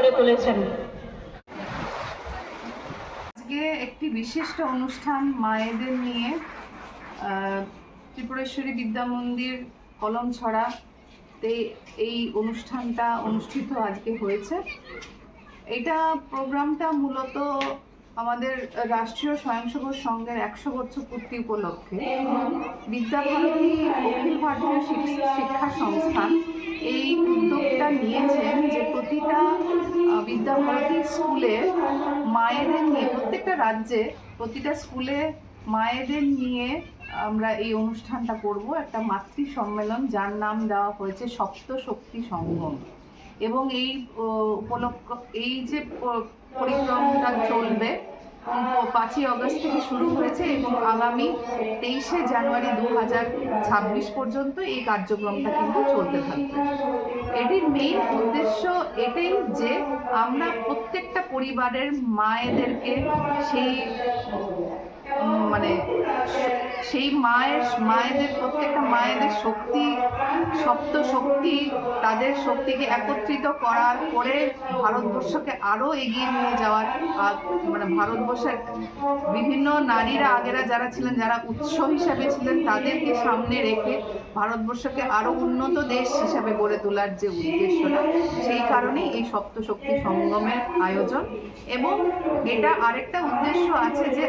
করে তুলেছেন। আজকে একটি বিশিষ্ট অনুষ্ঠান মায়েদের নিয়ে ত্রিপুরেশ্বরী বিদ্যা মন্দির কলম ছড়াতে এই অনুষ্ঠানটা অনুষ্ঠিত আজকে হয়েছে। এটা প্রোগ্রামটা মূলত আমাদের রাষ্ট্রীয় স্বয়ংসেবক সংঘের একশো বছর পূর্তি উপলক্ষে। বিদ্যাভারতী অখিল ভারতীয় শিক্ষা সংস্থান এই নিয়েছেন যে প্রতিটা বিদ্যাভারতী স্কুলে মায়েদের নিয়ে, প্রত্যেকটা রাজ্যে প্রতিটা স্কুলে মায়েদের নিয়ে আমরা এই অনুষ্ঠানটা করব, একটা মাতৃ সম্মেলন যার নাম দেওয়া হয়েছে সপ্ত শক্তি সঙ্গম। এবং এই উপলক্ষ, এই যে পরিক্রমটা চলবে পাঁচই অগস্ট থেকে শুরু হয়েছে এবং আগামী তেইশে জানুয়ারি দু হাজার ছাব্বিশ পর্যন্ত এই কার্যক্রমটা কিন্তু চলতে থাকবে। এটির মেইন উদ্দেশ্য এটাই যে আমরা প্রত্যেকটা পরিবারের মায়েদেরকে সেই সেই মায়ের, মায়েদের প্রত্যেকটা মায়েদের শক্তি, সপ্ত শক্তি, তাদের শক্তিকে একত্রিত করার পরে ভারতবর্ষকে আরও এগিয়ে নিয়ে যাওয়ার মানে ভারতবর্ষের বিভিন্ন নারীরা, আগেরা যারা ছিলেন, যারা উৎস হিসাবে ছিলেন, তাদেরকে সামনে রেখে ভারতবর্ষকে আরও উন্নত দেশ হিসাবে গড়ে তোলার যে উদ্দেশ্যটা, সেই কারণেই এই সপ্তশক্তি সঙ্গমের আয়োজন। এবং এটা আরেকটা উদ্দেশ্য আছে যে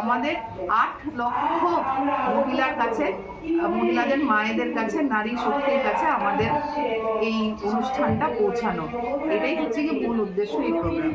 আমাদের আট লক্ষ মহিলার কাছে, মহিলাদের মায়েদের কাছে, নারী শক্তির কাছে আমাদের এই অনুষ্ঠানটা পৌঁছানো। এটাই হচ্ছে কি মূল উদ্দেশ্য এই প্রোগ্রাম।